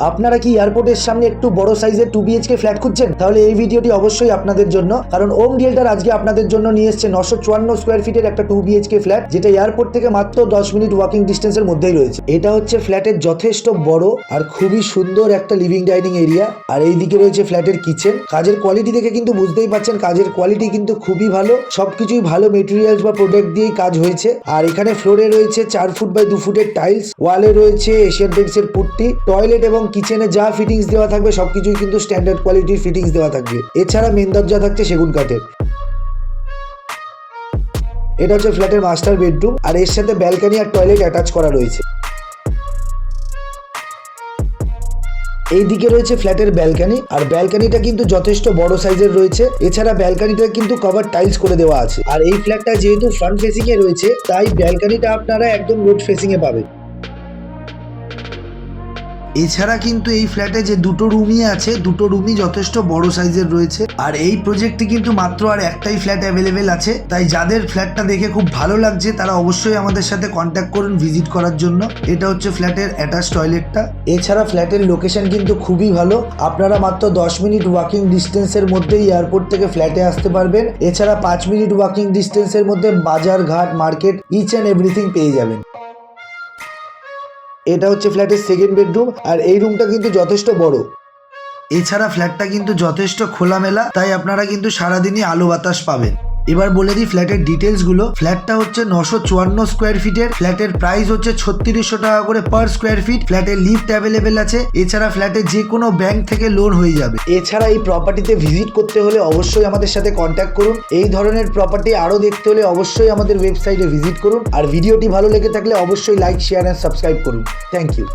আপনারা কি এয়ারপোর্টের সামনে একটু বড় সাইজের টু বিএইচকে ফ্ল্যাট খুঁজছেন? তাহলে এই ভিডিওটি অবশ্যই আপনাদের জন্য, কারণ ওম রিয়েলটার আজকে আপনাদের জন্য নিয়ে এসেছে নশো চুয়ান্ন স্কোয়ার ফিটের একটা টু বিএইচকে ফ্ল্যাট যেটা এয়ারপোর্ট থেকে মাত্র দশ মিনিট ওয়াকিং ডিস্টেন্সের মধ্যেই রয়েছে। এটা হচ্ছে ফ্ল্যাটের যথেষ্ট বড় আর খুবই সুন্দর একটা লিভিং ডাইনিং এরিয়া আর এইদিকে রয়েছে ফ্ল্যাটের কিচেন কাজের কোয়ালিটি দেখে কিন্তু বুঝতেই পারছেন, কাজের কোয়ালিটি কিন্তু খুবই ভালো। সবকিছুই ভালো মেটেরিয়ালস বা প্রোডাক্ট দিয়েই কাজ হয়েছে। আর এখানে ফ্লোরে রয়েছে চার ফুট বাই দু ফুটের টাইলস ওয়ালে রয়েছে এশিয়ান এর পুট্টি টয়লেট এবং কিচেনে যা ফিটিংস দেওয়া থাকবে, সবকিছুই কিন্তু স্ট্যান্ডার্ড কোয়ালিটির ফিটিংস দেওয়া থাকবে। এছাড়া মেন দরজা থাকছে সেগুন কাঠের। এটা হচ্ছে ফ্ল্যাটের মাস্টার বেডরুম আর এর সাথে ব্যালকনি আর টয়লেট অ্যাটাচ করা রয়েছে। এইদিকে রয়েছে ফ্ল্যাটের ব্যালকনি আর ব্যালকনিটা কিন্তু যথেষ্ট বড় সাইজের রয়েছে। এছাড়া ব্যালকনিটা কিন্তু কভার টাইলস করে দেওয়া আছে। আর এই ফ্ল্যাটটা যেহেতু ফ্রন্ট ফেসিং এ রয়েছে, তাই ব্যালকনিটা আপনারা একদম রোড ফেসিং এ পাবেন। এছাড়া কিন্তু এই ফ্ল্যাটে যে দুটো রুমই আছে, দুটো রুমই যথেষ্ট বড় সাইজের রয়েছে। আর এই প্রজেক্টে কিন্তু মাত্র আর একটাই ফ্ল্যাট অ্যাভেলেবেল আছে। তাই যাদের ফ্ল্যাটটা দেখে খুব ভালো লাগছে, তারা অবশ্যই আমাদের সাথে কন্ট্যাক্ট করুন ভিজিট করার জন্য। এটা হচ্ছে ফ্ল্যাটের অ্যাটাচ টয়লেটটা এছাড়া ফ্ল্যাটের লোকেশন কিন্তু খুবই ভালো। আপনারা মাত্র দশ মিনিট ওয়াকিং ডিস্টেন্সের মধ্যেই এয়ারপোর্ট থেকে ফ্ল্যাটে আসতে পারবেন। এছাড়া পাঁচ মিনিট ওয়াকিং ডিস্টেন্সের মধ্যে বাজার, ঘাট মার্কেট ইচ অ্যান্ড এভরিথিং পেয়ে যাবেন। এটা হচ্ছে ফ্ল্যাটের সেকেন্ড বেডরুম আর এই রুমটা কিন্তু যথেষ্ট বড়। এছাড়া ফ্ল্যাটটা কিন্তু যথেষ্ট খোলামেলা, তাই আপনারা কিন্তু সারাদিনই আলো বাতাস পাবেন। এবার বলে দিই ফ্ল্যাটের ডিটেলসগুলো। ফ্ল্যাটটা হচ্ছে নশো চুয়ান্ন স্কোয়ার ফিটের ফ্ল্যাটের প্রাইস হচ্ছে ছত্রিশশো টাকা করে পার স্কোয়ার ফিট ফ্ল্যাটের লিফট অ্যাভেলেবেল আছে। এছাড়া ফ্ল্যাটে যে কোনো ব্যাংক থেকে লোন হয়ে যাবে। এছাড়া এই প্রপার্টিতে ভিজিট করতে হলে অবশ্যই আমাদের সাথে কন্ট্যাক্ট করুন। এই ধরনের প্রপার্টি আরও দেখতে হলে অবশ্যই আমাদের ওয়েবসাইটে ভিজিট করুন। আর ভিডিওটি ভালো লেগে থাকলে অবশ্যই লাইক শেয়ার অ্যান্ড সাবস্ক্রাইব করুন। Thank you